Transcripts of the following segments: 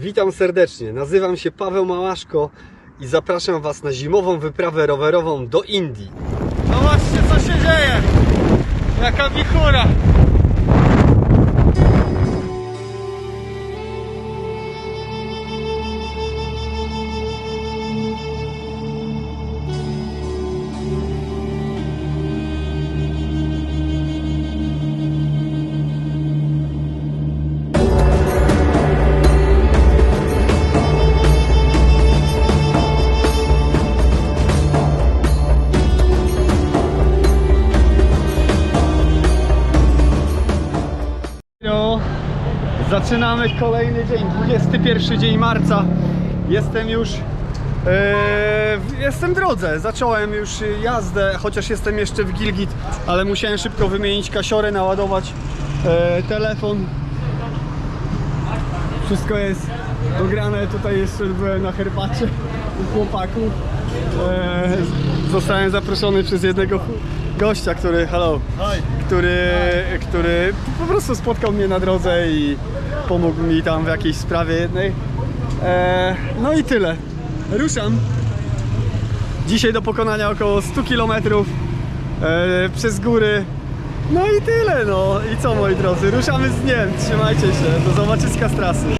Witam serdecznie, nazywam się Paweł Małaszko i zapraszam Was na zimową wyprawę rowerową do Indii. No właśnie, co się dzieje? Jaka wichura! Zaczynamy kolejny dzień, 21 dzień marca. Jestem już w- jestem w drodze. Zacząłem już jazdę, chociaż jestem jeszcze w Gilgit, ale musiałem szybko wymienić kasiorę, naładować e, telefon. Wszystko jest dograne. Tutaj jeszcze byłem na herbacie u chłopaków. E, zostałem zaproszony przez jednego gościa, który, hello, który, który po prostu spotkał mnie na drodze i pomógł mi tam w jakiejś sprawie jednej. E, no i tyle. Ruszam. Dzisiaj do pokonania około 100 km e, przez góry. No i tyle, no. I co moi drodzy, ruszamy z dniem. Trzymajcie się. Do zobaczyska z trasy.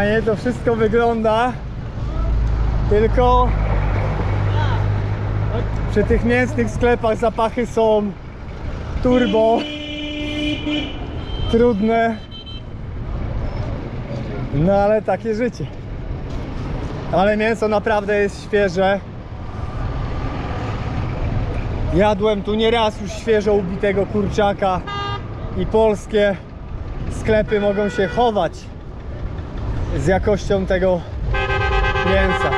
Fajnie to wszystko wygląda. Tylko przy tych mięsnych sklepach zapachy są turbo trudne. No ale takie życie. Ale mięso naprawdę jest świeże. Jadłem tu nieraz już świeżo ubitego kurczaka i polskie sklepy mogą się chować z jakością tego mięsa.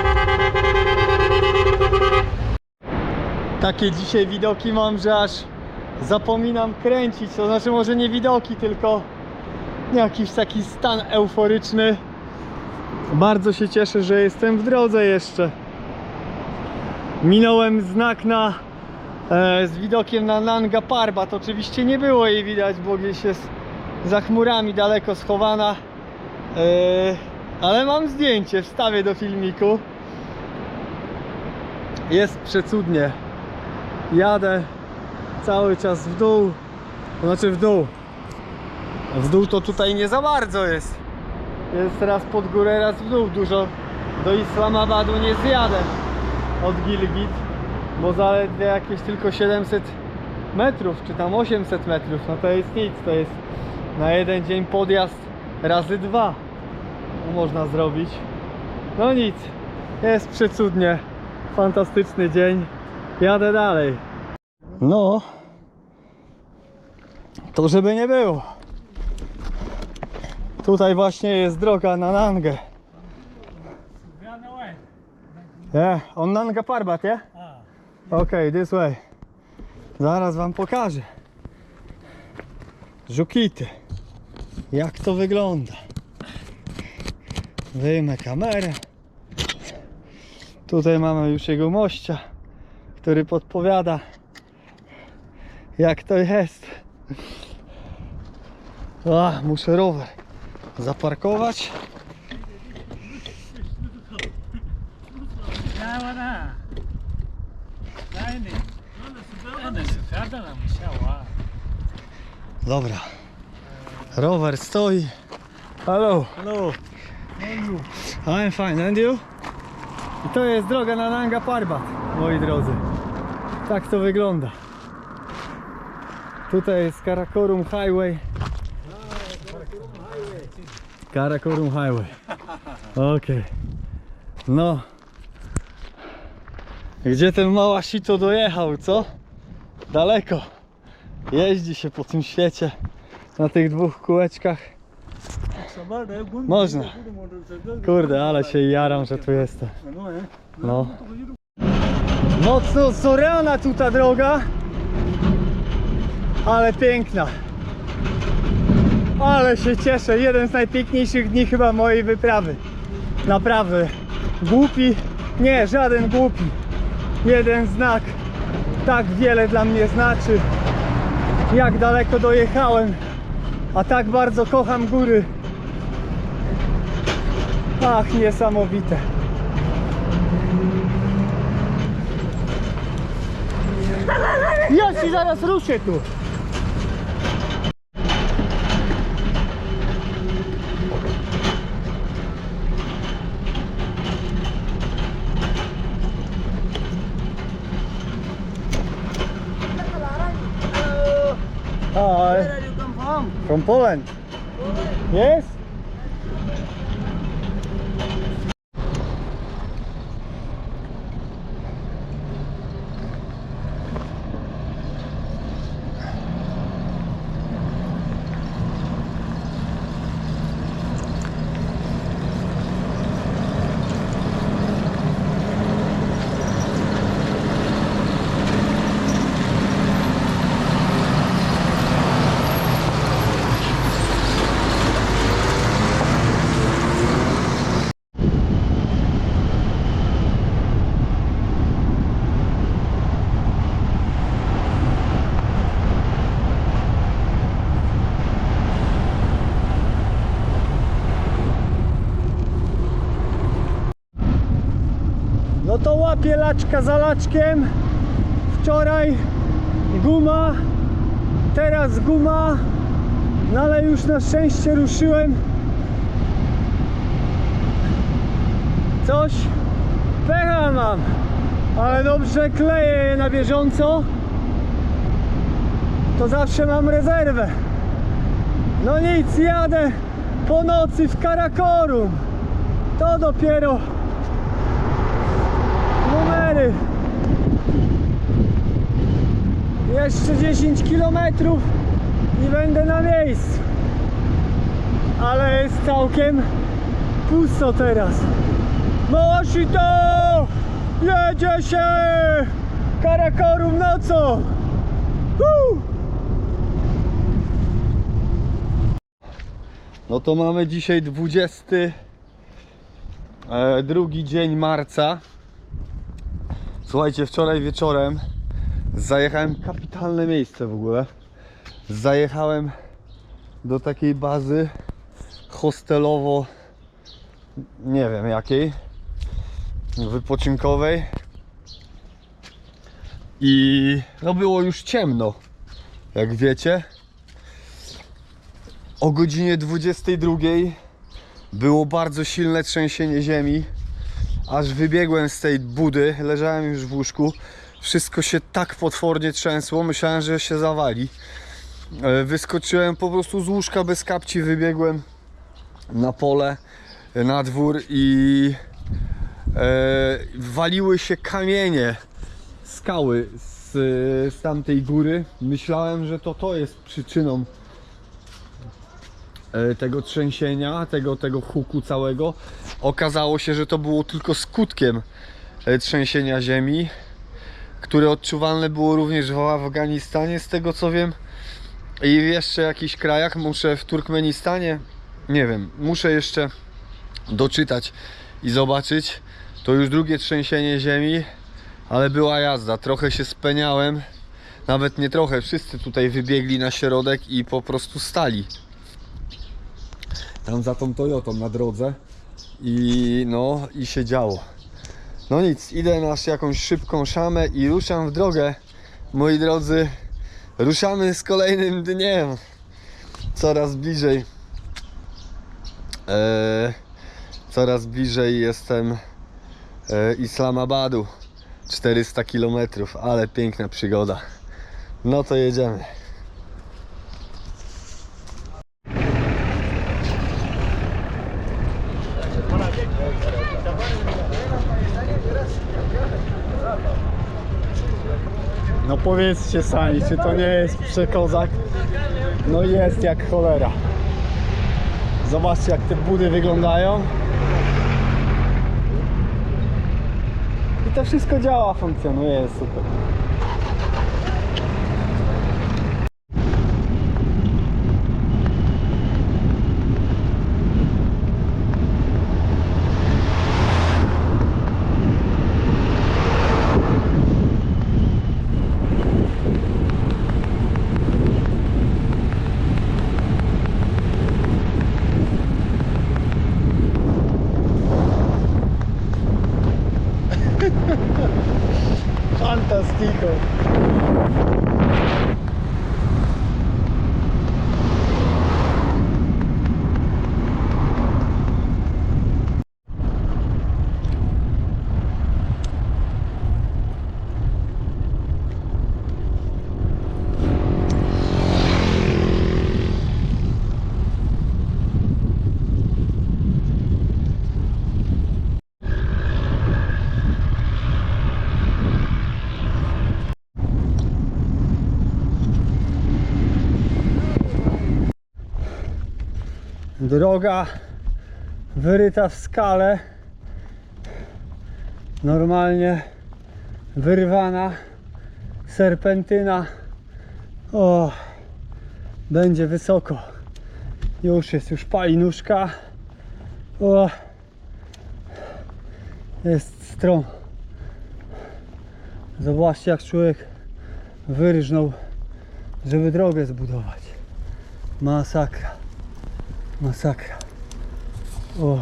Takie dzisiaj widoki mam, że aż zapominam kręcić. To znaczy może nie widoki, tylko jakiś taki stan euforyczny. Bardzo się cieszę, że jestem w drodze jeszcze. Minąłem znak na e, z widokiem na Nanga Parbat. Oczywiście nie było jej widać, bo gdzieś jest za chmurami daleko schowana. E, ale mam zdjęcie, wstawię do filmiku. Jest przecudnie. Jadę cały czas w dół. Znaczy w dół. W dół to tutaj nie za bardzo jest. Jest raz pod górę, raz w dół. Dużo do Islamabadu nie zjadę od Gilgit, bo zaledwie jakieś tylko 700 metrów, czy tam 800 metrów. No to jest nic, to jest na jeden dzień podjazd razy dwa można zrobić. No nic, jest przecudnie. Fantastyczny dzień. Jadę dalej. No, to żeby nie było. Tutaj właśnie jest droga na Nangę. Yeah, on Nanga Parbat, yeah? Okay, this way. Zaraz wam pokażę. Żukity. Jak to wygląda. Wyjmę kamerę. Tutaj mamy już jego mościa, który podpowiada jak to jest. A, muszę rower zaparkować. Dobra. Rower stoi. Hello. Hello. I'm fine, and you? I to jest droga na Nanga Parbat, moi drodzy. Tak to wygląda. Tutaj jest Karakorum Highway. Karakorum Highway. Okej. No. Gdzie ten mała sito dojechał, co? Daleko. Jeździ się po tym świecie na tych dwóch kółeczkach. Można. Kurde, ale się jaram, że tu jestem. No. Mocno zorana tu ta droga. Ale piękna. Ale się cieszę. Jeden z najpiękniejszych dni chyba mojej wyprawy. Naprawdę. Głupi? Nie, żaden głupi. Jeden znak tak wiele dla mnie znaczy. Jak daleko dojechałem. A tak bardzo kocham góry. Ach, niesamowite. Ja ci zaraz ruszę tu. Hi. Come from? From Poland. Yes? No to łapię laczka za laczkiem. Wczoraj guma, teraz guma. No ale już na szczęście ruszyłem. Coś Pecha mam, ale dobrze kleję je na bieżąco. To zawsze mam rezerwę. No nic, jadę po nocy w Karakorum. To dopiero Jeszcze 10 km i będę na miejscu. Ale jest całkiem pusto teraz. Moshito! Jedzie się! Karakorum nocą! Woo! No to mamy dzisiaj 20 e, drugi dzień marca. Słuchajcie, wczoraj wieczorem zajechałem kapitalne miejsce w ogóle. Zajechałem do takiej bazy hostelowo nie wiem jakiej wypoczynkowej. I no było już ciemno jak wiecie. O godzinie 22 było bardzo silne trzęsienie ziemi. Aż wybiegłem z tej budy leżałem już w łóżku wszystko się tak potwornie trzęsło myślałem, że się zawali E, wyskoczyłem po prostu z łóżka bez kapci wybiegłem na pole na dwór i e, waliły się kamienie, skały z, z tamtej góry. Myślałem, że to to jest przyczyną e, tego trzęsienia, tego, tego huku całego. Okazało się, że to było tylko skutkiem e, trzęsienia ziemi, które odczuwalne było również w Afganistanie, z tego co wiem. I w jeszcze jakichś krajach, muszę w Turkmenistanie, nie wiem, muszę jeszcze doczytać i zobaczyć. To już drugie trzęsienie ziemi, ale była jazda. Trochę się speniałem, nawet nie trochę, wszyscy tutaj wybiegli na środek i po prostu stali. Tam za tą Toyotą na drodze i no i się działo. No nic, idę na jakąś szybką szamę i ruszam w drogę. Moi drodzy, ruszamy z kolejnym dniem. Coraz bliżej. Eee, coraz bliżej jestem e, Islamabadu 400 km, ale piękna przygoda. No to jedziemy. Powiedzcie sami, czy to nie jest przekozak? No jest jak cholera. Zobaczcie jak te budy wyglądają. I to wszystko działa, funkcjonuje, jest super. Fantastico. Droga wyryta w skale. Normalnie wyrwana serpentyna. O, będzie wysoko. Już jest, już pali nóżka. O, jest strom. Zobaczcie jak człowiek wyrżnął, żeby drogę zbudować. Masakra. Masakra. O.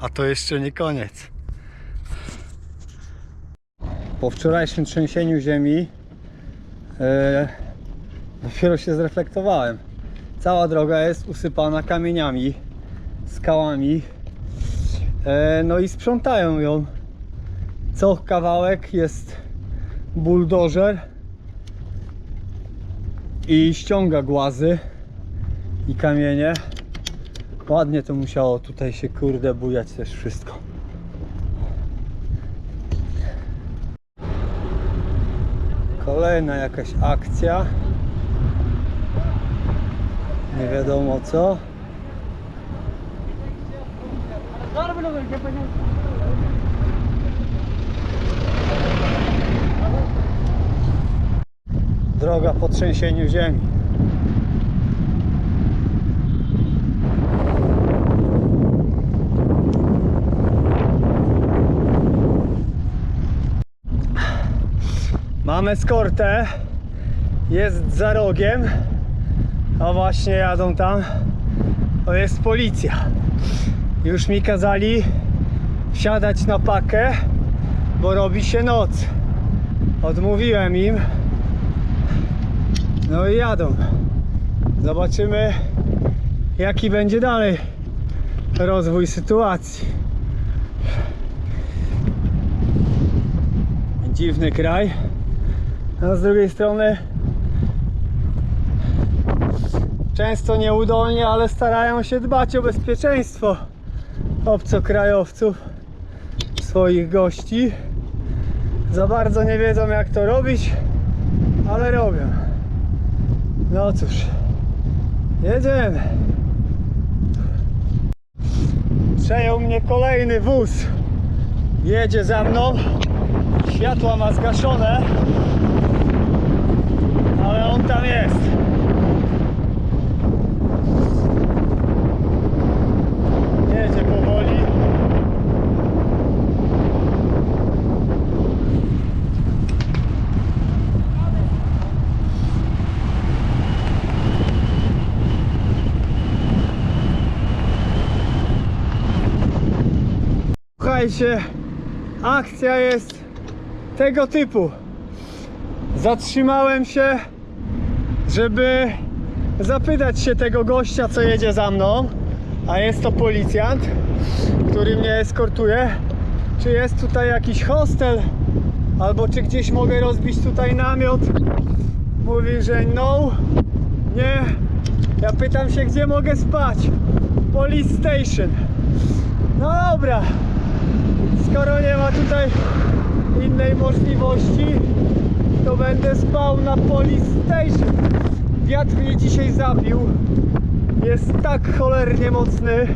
A to jeszcze nie koniec. Po wczorajszym trzęsieniu ziemi e, dopiero się zreflektowałem. Cała droga jest usypana kamieniami, skałami. E, no i sprzątają ją. Co kawałek jest buldożer i ściąga głazy i kamienie. Ładnie to musiało tutaj się kurde bujać też wszystko. Kolejna jakaś akcja. Nie wiadomo co. Droga po trzęsieniu ziemi. Mamy skortę. Jest za rogiem. A właśnie jadą tam. To jest policja. Już mi kazali wsiadać na pakę, bo robi się noc. Odmówiłem im. No i jadą. Zobaczymy, jaki będzie dalej rozwój sytuacji. Dziwny kraj. A z drugiej strony często nieudolnie, ale starają się dbać o bezpieczeństwo obcokrajowców, swoich gości. Za bardzo nie wiedzą jak to robić, ale robią. No cóż, jedziemy. Przejął mnie kolejny wóz. Jedzie za mną. Światła ma zgaszone, ale on tam jest. Jedzie powoli. Słuchajcie, akcja jest tego typu. Zatrzymałem się, żeby zapytać się tego gościa, co jedzie za mną, a jest to policjant, który mnie eskortuje, czy jest tutaj jakiś hostel, albo czy gdzieś mogę rozbić tutaj namiot. Mówi, że no, nie. Ja pytam się, gdzie mogę spać. Police station. No dobra, skoro nie ma tutaj innej możliwości, to będę spał na Police Station. Wiatr mnie dzisiaj zabił. Jest tak cholernie mocny.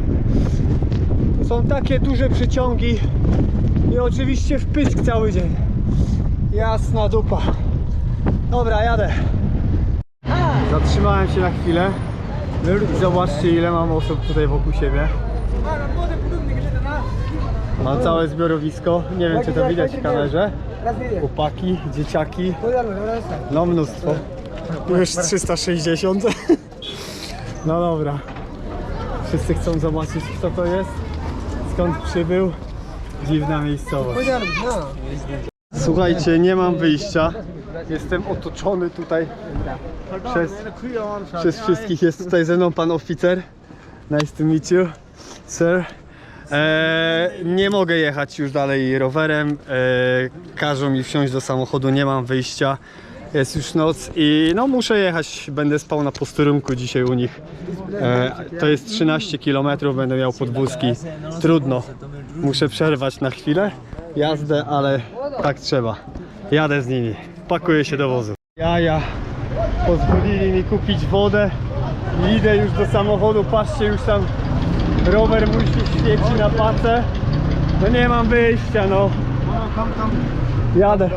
Są takie duże przyciągi. I oczywiście wpysk cały dzień. Jasna dupa. Dobra, jadę. Zatrzymałem się na chwilę. Zobaczcie ile mam osób tutaj wokół siebie. Mam całe zbiorowisko. Nie wiem czy to widać w kamerze. Chłopaki, dzieciaki. No mnóstwo. Już 360. No dobra. Wszyscy chcą zobaczyć kto to jest. Skąd przybył. Dziwna miejscowość. Słuchajcie, nie mam wyjścia. Jestem otoczony tutaj przez, przez wszystkich. Jest tutaj ze mną pan oficer. Nice to meet you, sir. Eee, nie mogę jechać już dalej rowerem. Eee, każą mi wsiąść do samochodu, nie mam wyjścia. Jest już noc i no muszę jechać. Będę spał na posterunku dzisiaj u nich. Eee, to jest 13 km, będę miał podwózki. Trudno. Muszę przerwać na chwilę jazdę, ale tak trzeba. Jadę z nimi. Pakuję się do wozu. Jaja pozwolili mi kupić wodę. Idę już do samochodu. Patrzcie, już tam rower mój się świeci na pacę. No nie mam wyjścia, no. Jadę.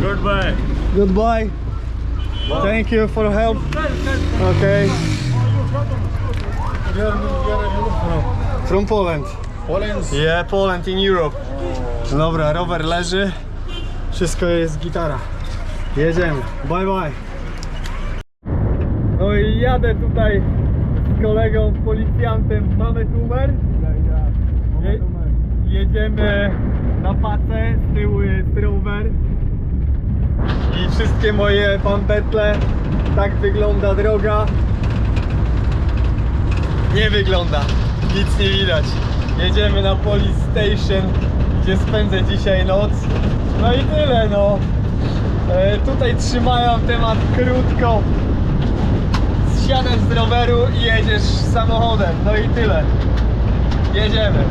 Goodbye. Goodbye. Thank you for help. Okay. From Poland. Poland. Yeah, Poland in Europe. Dobra, rower leży. Wszystko jest gitara. Jedziemy. Bye bye. No i jadę tutaj z kolegą, policjantem. Mamy numer? Je, jedziemy na pacę, z tyłu jest rower. I wszystkie moje pampetle. Tak wygląda droga. Nie wygląda. Nic nie widać. Jedziemy na Police Station, gdzie spędzę dzisiaj noc. No i tyle no. E, tutaj trzymają temat krótko. Zsiadasz z roweru i jedziesz samochodem. No i tyle. Jedziemy.